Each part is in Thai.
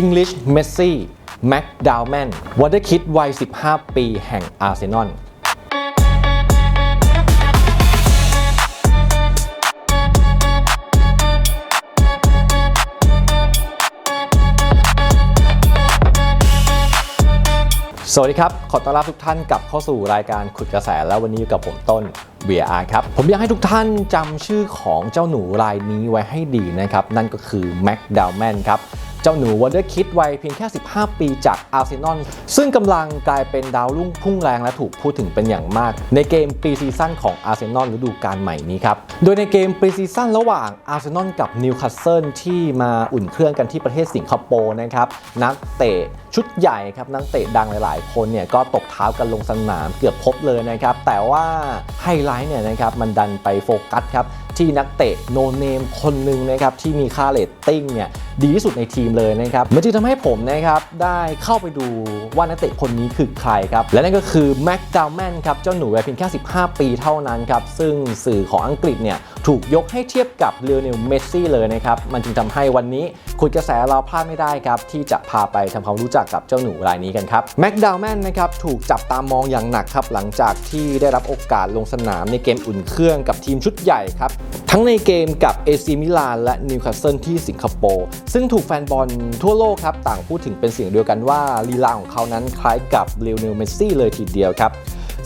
English Messi Mac d o w m a n วอเตอร์คิดวัย 15 ปีแห่งอาร์เซนอลสวัสดีครับ ขอต้อนรับทุกท่านกลับเข้าสู่รายการขุดกระแสแล้ววันนี้อยู่กับผมต้น VR ครับ ผมอยากให้ทุกท่านจำชื่อของเจ้าหนูรายนี้ไว้ให้ดีนะครับ นั่นก็คือ Mac d o w m a n ครับ จ้าหนูว o นเดอร์คิดวัยเพียงแค่ 15 ปีจากอาร์เซนอลซึ่งกำลังกลายเป็นดาวรุ่งพุ่งแรงและถูกพูดถึงเป็นอย่างมาก ในเกมปรีซีซั่นของอาร์เซนอลฤดูกาลใหม่นี้ครับ โดยในเกมปรีซีซั่นระหว่างอาร์เซนอลกับนิวคาสเซิลที่มาอุ่นเครื่องกันที่ประเทศสิงคโปร์นะครับนักเตะชุดใหญ่ครับนักเตะดังหลายๆ คนเนี่ยก็ตบเท้ากันลงสนามเกือบครบเลยนะครับแต่ว่าไฮไลท์เนี่ยนะครับมันดันไปโฟกัสครับที่นักเตะโนเนมคนหนึ่งนะครับที่มีค่าเรตติ้งเนี่ย ดีที่สุดในทีมเลยนะครับมันจึงทำให้ผมนะครับได้เข้าไปดูว่านักเตะคนนี้คือใครครับ และนั่นก็คือแม็กดาวแมนครับ เจ้าหนูวัยเพียงแค่ 15 ปีเท่านั้นครับ ซึ่งสื่อของอังกฤษเนี่ย ถูกยกให้เทียบกับเลโอเนลเมสซี่เลยนะครับ มันจึงทำให้วันนี้คุยกระแสเราพลาดไม่ได้ครับ ที่จะพาไปทำความรู้จักกับเจ้าหนูรายนี้กันครับแม็กดาวแมนนะครับถูกจับตามองอย่างหนักครับ หลังจากที่ได้รับโอกาสลงสนามในเกมอุ่นเครื่องกับทีมชุดใหญ่ครับ ทั้งในเกมกับเอซีมิลานและนิวคาสเซิลที่สิงคโปร์ซึ่งถูกแฟนบอลทั่วโลกครับต่างพูดถึงเป็นเสียงเดียวกันว่าลีลาของเขานั้นคล้ายกับเลโอเนลเมสซี่เลยทีเดียวครับ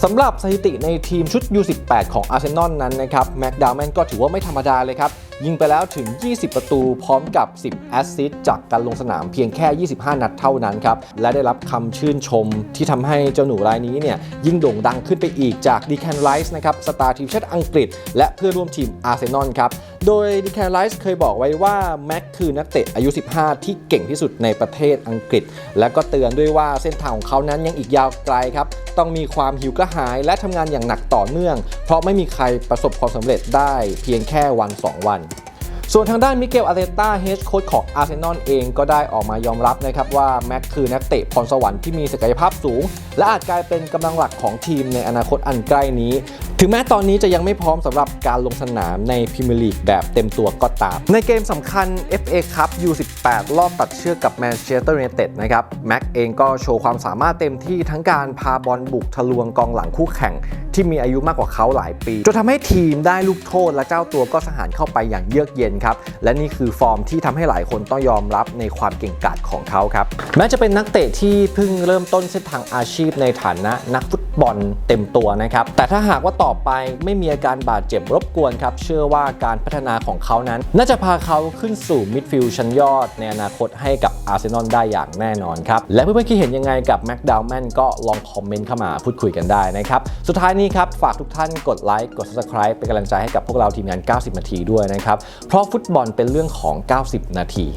สำหรับสถิติในทีมชุด U18 ของอาร์เซนอลนั้นนะครับแม็กดาวแมนก็ถือว่าไม่ธรรมดาเลยครับยิงไปแล้วถึง 20 ประตูพร้อมกับ 10 แอสซิสต์จากการลงสนามเพียงแค่ 25 นัดเท่านั้นครับ และได้รับคำชื่นชมที่ทำให้เจ้าหนูรายนี้เนี่ยยิ่งโด่งดังขึ้นไปอีกจากดีแคนไลส์นะครับสตาร์ทีมชาติอังกฤษ และเพื่อนร่วมทีมอาร์เซนอลครับ โดยดีแคลไลส์เคยบอกไว้ว่าแม็กคือนักเตะอายุ 15 ที่เก่งที่สุดในประเทศอังกฤษ และก็เตือนด้วยว่าเส้นทางของเขานั้นยังอีกยาวไกลครับ ต้องมีความหิวกระหายและทำงานอย่างหนักต่อเนื่อง เพราะไม่มีใครประสบความสำเร็จได้เพียงแค่วัน 2 วัน ส่วนทางด้านมิเกลอาร์เตต้าเฮดโค้ชของอาร์เซนอลเองก็ได้ออกมายอมรับนะครับว่าแม็กคือนักเตะพรสวรรค์ที่มีศักยภาพสูง และอาจกลายเป็นกำลังหลักของทีมในอนาคตอันใกล้นี้ ถึงแม้ตอนนี้จะยังไม่พร้อมสำหรับการลงสนามในพรีเมียร์ลีกแบบเต็มตัวก็ตาม ในเกมสำคัญ FA Cup U18 รอบตัดเชือกกับแมนเชสเตอร์ยูไนเต็ดนะครับแม็กเองก็โชว์ความสามารถเต็มที่ทั้งการพาบอลบุกทะลวงกองหลังคู่แข่งที่มีอายุมากกว่าเขาหลายปีจนทำให้ทีมได้ลูกโทษและเจ้าตัวก็สหารเข้าไปอย่างเยือกเย็นครับ และนี่คือฟอร์มที่ทำให้หลายคนต้องยอมรับในความเก่งกาจของเขาครับ แม้จะเป็นนักเตะที่เพิ่งเริ่มต้นเส้นทางอาชีพในฐานะนักฟุต บอลเต็มตัวนะครับ แต่ถ้าหากว่าต่อไปไม่มีอาการบาดเจ็บรบกวนครับ เชื่อว่าการพัฒนาของเขานั้น น่าจะพาเขาขึ้นสู่มิดฟิลด์ชั้นยอด ในอนาคตให้กับอาร์เซนอลได้อย่างแน่นอนครับ และเพื่อนๆคิดเห็นยังไงกับแม็กดาวแมนก็ลองคอมเมนต์เข้ามาพูดคุยกันได้นะครับ สุดท้ายนี้ครับ ฝากทุกท่านกดไลค์กด subscribe เป็นกำลังใจให้กับพวกเราทีมงาน 90 นาทีด้วยนะครับ เพราะฟุตบอลเป็นเรื่องของ 90 นาที